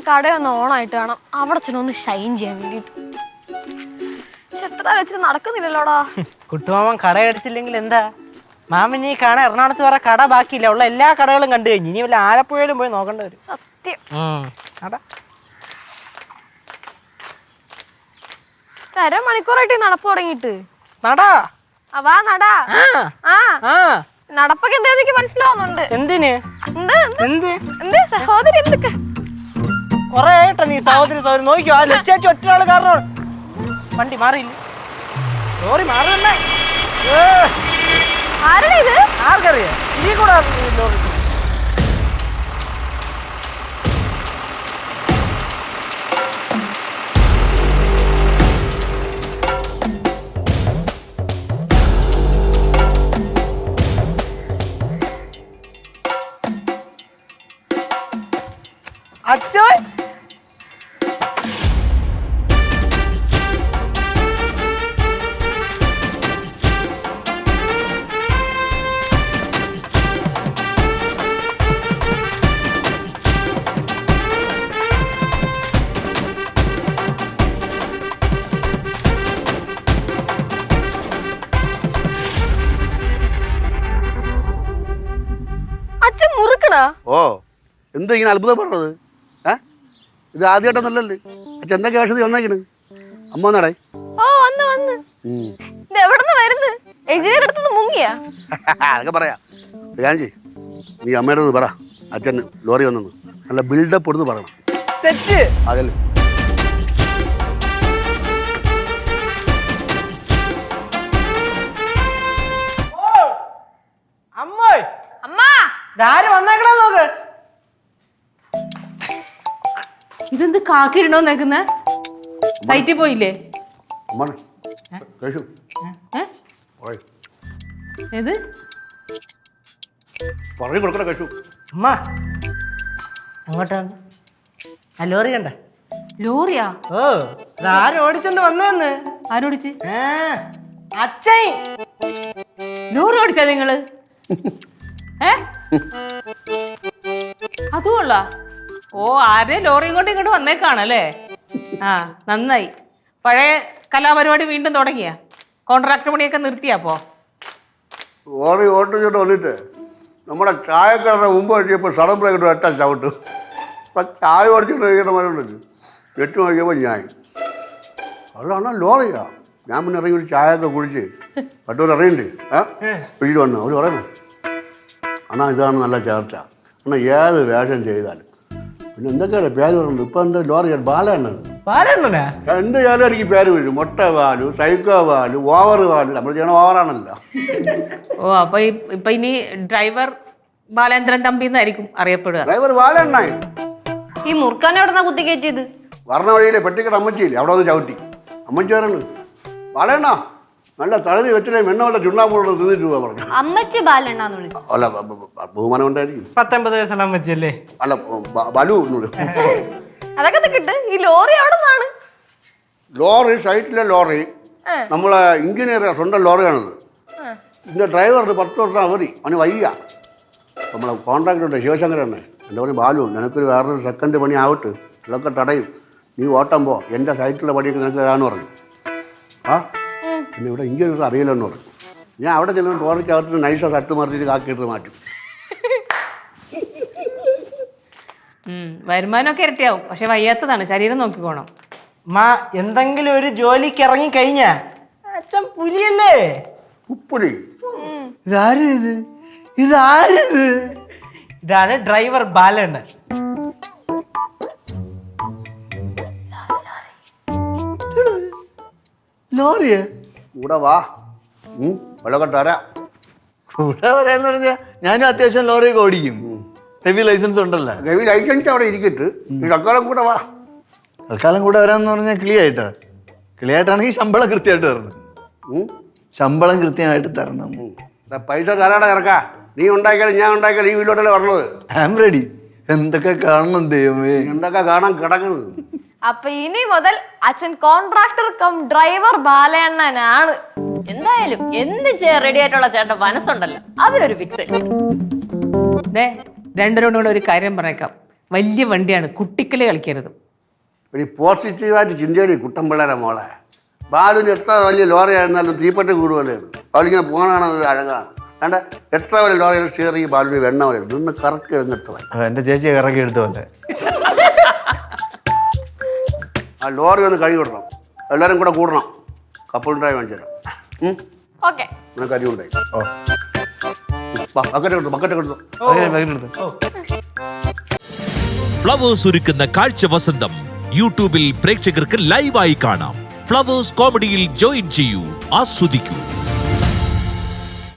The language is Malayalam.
അച്ഛന്റെ കട ഒന്ന് ഓണായിട്ട് വേണം. അവിടെ ചെന്നൊന്ന് ഷൈൻ ചെയ്യാൻ വേണ്ടിട്ട് എത്ര വെച്ചിട്ട് നടക്കുന്നില്ലല്ലോടാ. കുട്ടുമാമൻ കട എടുത്തില്ലെങ്കിൽ എന്താ? മാമൻ ഈ കാണാൻ എറണാകുളത്ത് വേറെ കട ബാക്കിയില്ല. ഉള്ള എല്ലാ കടകളും കണ്ടു കഴിഞ്ഞു. ഇനി വല്ല ആലപ്പുഴയിലും പോയി നോക്കേണ്ടി വരും. സത്യം. അര മണിക്കൂറായിട്ട് അരമണിക്കൂറായിട്ട് നടപ്പ് തുടങ്ങിയിട്ട്. നടാ. അവാ നടാ. ആ. നടപ്പൊക്കെ എന്താ എനിക്ക് മനസ്സിലാവുന്നുണ്ട്. എന്തിന്? എന്ത്? എന്ത്? സഹോദരി എന്തൊക്കെ? നീ സഹോദരി സഹോദരി നോക്കിയോ? ആ ലച്ചാച്ചി ഒറ്റ ആൾ കാരണം. വണ്ടി മാറിയില്ല? ലോറി മാറണ്ടേ ആർക്കറിയാം. ഓ എന്താ ഇങ്ങനെ അത്ഭുതം പറഞ്ഞത്? ഏ? ഇത് ആദ്യമായിട്ടൊന്നല്ലല്ലേ അച്ഛൻ എന്താ വേഷത്തിൽ വന്നേക്കണ്? അമ്മ വന്നടേ? ഓ വന്ന് വന്ന്. ഇത് എവിടുന്ന് വരുന്നു? മുങ്ങിയാ? അതൊക്കെ പറയാ. ഞാൻ ചെയ് നീ അമ്മയുടെ പറ. അച്ഛൻ ലോറി വന്നെന്ന്. നല്ല ബിൽഡപ്പ് എടുത്ത് പറയണം. സെറ്റ് അതല്ലേ ഇതാര് വന്നേക്കണോ നോക്ക്. ഇതെന്ത് കാക്കിടണോ നിൽക്കുന്ന സൈറ്റിൽ പോയില്ലേ? ഏത്? പറഞ്ഞു കൊടുക്കണ കേശു. അമ്മ അങ്ങോട്ട് വന്ന് ആ ലോറി കണ്ട. ലോറിയാ? ഓ ഇതാര് ഓടിച്ചോണ്ട് വന്നതെന്ന് ആരോടിച്ച് അച്ഛൻ. ലോറി ഓടിച്ചാ നിങ്ങൾ? ഏ? അതുകൊള്ള ഓ ആരെ ലോറിയും കൊണ്ട് ഇങ്ങോട്ട് വന്നേക്കാണല്ലേ ആ നന്നായി. പഴയ കലാപരിപാടി വീണ്ടും തുടങ്ങിയ? കോൺട്രാക്ട് പണിയൊക്കെ നിർത്തിയാപ്പോ ലോറി ഓട്ടിച്ചിട്ട് വന്നിട്ട് നമ്മുടെ ചായക്കാരുടെ മുമ്പ് കഴിച്ചപ്പോൾ സഡൻ ബ്രേക്ക് ഒറ്റ ചവിട്ടു. അപ്പം ചായ ഓടിച്ചിട്ട് കഴിക്കുന്ന മരുന്നുണ്ട് എട്ട് നോക്കിയപ്പോൾ ഞാൻ അതാണ് ലോറിയാ? ഞാൻ പിന്നെ ഇറങ്ങി ഒരു ചായ ഒക്കെ കുടിച്ച്. പട്ടൂർ ഇറങ്ങിണ്ട് ആ? വീട് വന്നു? അവർ പറയുന്നു. അണ്ണാ ഇതാണ് നല്ല ചേർച്ച. അണ്ണാ ഏത് വേഷം ചെയ്താലും. പിന്നെ എന്തൊക്കെയാണ് പേര് പറയുന്നത്? ഇപ്പം എന്താ ലോറി ബാലണ്ണൻ. രണ്ട് എന്ത് ചെയ്യാലും എനിക്ക് പേര് വരും മുട്ട പാലു സൈക്കോ പാലു ഓവർ പാലു നമ്മൾ ചെയ്യണ ഓവറാണല്ലോ. ഓ അപ്പൊ ഇപ്പൊ ഇനി ഡ്രൈവർ ബാലേന്ദ്രൻ തമ്പി എന്നായിരിക്കും അറിയപ്പെടുക. ഡ്രൈവർ ബാലണ്ണായി ഈ മുറുക്കാൻ എവിടെന്നാ കുത്തി കയറ്റിയത്? വർണ വഴിയിലെ പെട്ടിക്കട അമ്മച്ചിയില്ലേ? അവിടെ വന്ന് ചവിട്ടി. അമ്മച്ചി വരണ്ട് ബാലേണ്ണ? നല്ല തളരി വെച്ചില്ലേ വെണ്ണ വല്ല ചുണ്ണാമ്പൂടെ തിന്നിട്ട് പോവാ പറഞ്ഞു. അമ്മച്ചി ബാലണ്ണാന്ന് വിളിച്ചു. അല്ല ബ- ബ- ബ- ബഹുമാനം ഉണ്ടായിരിക്കും. പത്തൊമ്പത് വയസ്സുള്ള അമ്മച്ചല്ലേ അല്ല ബ- ബലു ഒന്നുമില്ല. അതൊക്കെ കിട്ട് ഈ ലോറി അവിടെ നിന്നാണ് ലോറി സൈറ്റിലെ ലോറി. നമ്മളെ ഇഞ്ചിനീയർ സ്വന്തം ലോറിയാണത്. ഇതിന്റെ ഡ്രൈവറിന് പത്ത് വർഷം അവധി. അവന് വയ്യ. നമ്മളെ കോൺട്രാക്ടറുണ്ട് ശിവശങ്കരണ്ണ എന്റെ പണി ബാലു. നിനക്കൊരു വേറൊരു സെക്കൻഡ് പണി ആവട്ടെ. ഇതൊക്കെ തടയും. നീ ഓട്ടം പോ. എന്റെ സൈറ്റിലെ പണിയൊക്കെ നിനക്ക് തരാമെന്ന് പറഞ്ഞു. ആ? പിന്നെ ഇവിടെ ഇങ്ങനെ അറിയില്ലെന്ന് പറഞ്ഞു. ഞാൻ അവിടെ ചെല്ലുമ്പോൾ ടോയ്ലറ്റ് അകത്ത് നൈസ് ഷർട്ട് മറിഞ്ഞിട്ട് കാക്കിയിട്ട് മാറ്റും. വരുമാനമൊക്കെ ഇരട്ടിയാവും. പക്ഷെ വയ്യാത്തതാണ്. ശരീരം നോക്കിക്കോണം മാ എന്തെങ്കിലും ഒരു ജോലിക്ക് ഇറങ്ങി കഴിഞ്ഞാ? അച്ഛൻ പുലിയല്ലേ? ഉപ്പുലി. ഇതാര് ഇത്? ഇതാരിത് ഇതാണ് ഡ്രൈവർ ബാലണ്ണൻ ലോറിയെ? കൂടെ വാ. വെള്ളമൊക്കെ തരാം കൂടെ വരാന്ന് പറഞ്ഞാ ഞാനും അത്യാവശ്യം ലോറിയൊക്കെ ഓടിക്കും. ഹെവി ലൈസൻസ് ഉണ്ടല്ലോ. ഹെവി ലൈസൻസ് അവിടെ ഇരിക്കട്ട്. തൽക്കാലം കൂടെ വാ. തൽക്കാലം കൂടെ വരാന്ന് പറഞ്ഞാൽ ക്ലിയായിട്ടാ ക്ലിയായിട്ടാണെങ്കിൽ ശമ്പളം കൃത്യമായിട്ട് തരണം. ശമ്പളം കൃത്യമായിട്ട് തരണം. പൈസ തരാടെ ഇറക്കാ. നീ ഉണ്ടാക്കിയാലും ഞാൻ ഉണ്ടാക്കിയാലും ഈ വീട്ടിലോട്ടല്ലേ പറഞ്ഞത് ഐ ആം റെഡി എന്തൊക്കെ കാണണം ദൈവമേ. എന്തൊക്കെ കാണാൻ കിടക്കുന്നത്? അപ്പൊ ഇനി മുതൽ അച്ഛൻ കോൺട്രാക്ടർ കം ഡ്രൈവർ ബാലയണ്ണനാണ്. എന്തായാലും എന്ത് ചെയ്യാൻ റെഡി ആയിട്ടുള്ള ചേട്ടൻ മനസ്സുണ്ടല്ലോ. അതിനൊരു ഫിക്സ് ദേ രണ്ടുപേരോടും കൂടെ ഒരു കാര്യം പറഞ്ഞേക്കാം. വലിയ വണ്ടിയാണ് കുട്ടിക്കളി കളിക്കരുത്. ഒരു പോസിറ്റീവായിട്ട് ചിന്തയടി കുട്ടമ്പിള്ളേരെ മോളെ. ബാലുവിന് എത്ര വലിയ ലോറി ആയിരുന്നാലും തീപ്പറ്റ കൂടുവല്ലേന്ന് ബാലിങ്ങനെ പോകണതാണ് ഒരു അഴകാണ്. കണ്ട എത്ര വലിയ ലോറിയിൽ ഷെയർ ചെയ്യും ബാലുവിന് വെണ്ണ പോലെ നിന്ന് കറക്കി ആ, എന്റെ ചേച്ചിയെ ഇറക്കി എടുത്തു പോലെ ആ ലോറി ഒന്ന് കഴുകി വിടണം എല്ലാവരും കൂടെ കൂടണം. കപ്പിൾ ഡ്രൈവ് വാങ്ങിച്ചു തരാം. അരി ഉണ്ടായി ഓ. ബക്കറ്റ് കിട്ടും ബക്കറ്റ് കിട്ടും ഫ്ലവേഴ്സ് ഒരുക്കുന്ന കാഴ്ച വസന്തം. യൂട്യൂബിൽ പ്രേക്ഷകർക്ക് ലൈവായി കാണാം. ഫ്ലവേഴ്സ് കോമഡിയിൽ ജോയിൻ ചെയ്യൂ. ആസ്വദിക്കൂ.